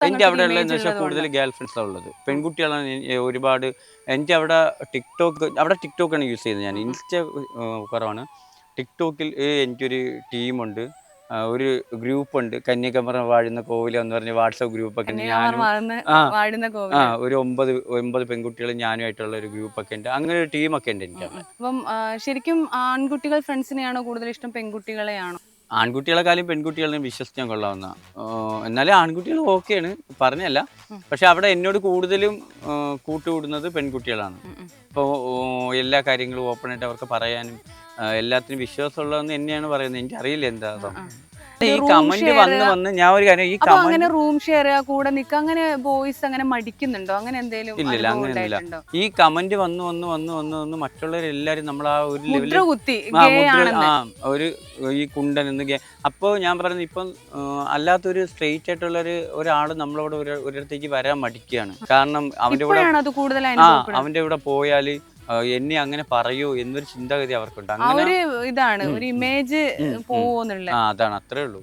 എന്റെ അവിടെ ഉള്ളതെന്ന് വെച്ചാൽ കൂടുതൽ ഗേൾ ഫ്രണ്ട്സാണ് ഉള്ളത്. പെൺകുട്ടികളാണ് ഒരുപാട്. എന്റെ അവിടെ ടിക്ടോക്ക് അവിടെ ടിക്ടോക്കാണ് യൂസ് ചെയ്യുന്നത് ഞാൻ. ഇൻസ്റ്റ കുറവാണ്. ടിക്ടോക്കിൽ എന്റെ എനിക്കൊരു ടീമുണ്ട് ഒരു ഗ്രൂപ്പ് ഉണ്ട് കന്യാകുമാരി വാഴുന്ന കോവില എന്ന് പറഞ്ഞ വാട്സപ്പ് ഗ്രൂപ്പൊക്കെ ഞാനും ആ ഒരു ഒമ്പത് ഒമ്പത് പെൺകുട്ടികളും ഞാനുമായിട്ടുള്ള ഒരു ഗ്രൂപ്പൊക്കെ ഉണ്ട്. അങ്ങനെ ഒരു ടീമൊക്കെ ഉണ്ട് എനിക്ക് അപ്പം ശരിക്കും ആൺകുട്ടികൾ ഫ്രണ്ട്സിനെയാണോ കൂടുതൽ ഇഷ്ടം പെൺകുട്ടികളെയാണോ? ആൺകുട്ടികളെക്കാളും പെൺകുട്ടികളെയും വിശ്വസിക്കാൻ കൊള്ളാവുന്ന എന്നാലും ആൺകുട്ടികൾ ഓക്കെയാണ് പറഞ്ഞല്ല. പക്ഷെ അവിടെ എന്നോട് കൂടുതലും കൂട്ടുകൂടുന്നത് പെൺകുട്ടികളാണ്. ഇപ്പോൾ എല്ലാ കാര്യങ്ങളും ഓപ്പണായിട്ട് അവർക്ക് പറയാനും എല്ലാത്തിനും വിശ്വാസമുള്ളതെന്ന് എന്നെയാണ് പറയുന്നത് എനിക്ക് അറിയില്ല എന്താ. ഈ ഒരു room കമന്റ് share വന്ന് വന്ന് ഞാൻ ഒരു കാര്യം ഈ അപ്പൊ കമന്റ് അങ്ങനെ റൂം ഷെയർ കൂടെ നിൽക്കുക അങ്ങനെ ബോയ്സ് അങ്ങനെ മടിക്കുന്നുണ്ടോ? അങ്ങനെ എന്തെങ്കിലും ഇല്ലില്ല, അങ്ങനെയൊന്നുമില്ല. ഈ കമന്റ് വന്ന് വന്ന് വന്ന് വന്ന് വന്ന് മറ്റുള്ളവരെല്ലാരും നമ്മൾ ആ ഒരു ലെവലിൽ കുത്തി ആ, ഒരു ഈ കുണ്ടൻ എന്ന് ഗെ- അപ്പൊ ഞാൻ പറയുന്നത് ഇപ്പം അല്ലാത്തൊരു സ്ട്രെയിറ്റ് ആയിട്ടുള്ള ഒരു ഒരാൾ നമ്മളോട് ഒരു ഒരിടത്തേക്ക് വരാൻ മടിക്കുകയാണ്. കാരണം അവന്റെ കൂടെ ആ അവന്റെ കൂടെ പോയാൽ എന്നെ അങ്ങനെ പറയൂ എന്നൊരു ചിന്താഗതി അവർക്കുണ്ട്. അങ്ങനെ ഒരു ഇതാണ് ഒരു ഇമേജ്. പോവോന്നുള്ള. അതാണ് അത്രേ ഉള്ളൂ.